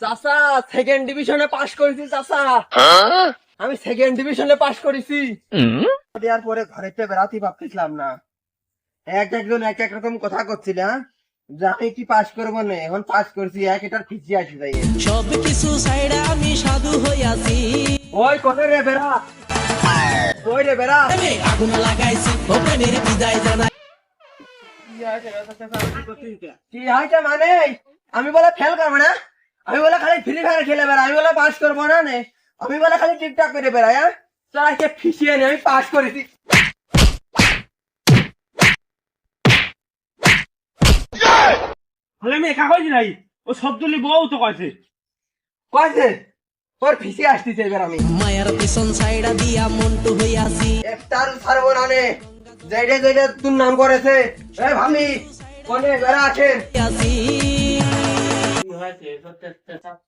চাচা সেকেন্ড ডিভিশনে পাশ করেছি চাচা। আমি সেকেন্ড ডিভিশনে পাশ করেছি। দেওয়ার পরে ঘরেতে বেড়াতে ভাবতেছিলাম না। এক একজন এক এক রকম কথা করছিল হ্যাঁ? যে আমি কি পাশ করব না এখন পাশ করছি এক এটার খুঁজি আসি যাই সব কিছু সাইডে আমি সাধু হইয়াছি ওই কোথায় রে বেড়া? ওই রে বেড়া। আগুন লাগাইছি ও প্রেমের বিদায় জানাই। কি মানে? আমি বলে ফেল করব না? ফ্রি ফায়ার খেলে বেড়া আমি বলে পাস করব না নে। আমি বলে খালি টিকটক করে বেড়াই হ্যাঁ? তারা কে ফিসিয়ে নে আমি পাস করেছি। হলে আমি একা কইছি নাই ও সব তুলি বউ তো কইছে ওর ফিসিয়ে আসতেছে এবার আমি। মায়ার পিছন সাইডা দিয়া মন্টু হইয়াছি ছাড়বো না নে। যেটা যেটা তোর নাম করেছে এ ভাবি কোনে বেড়া 还给说这这啥？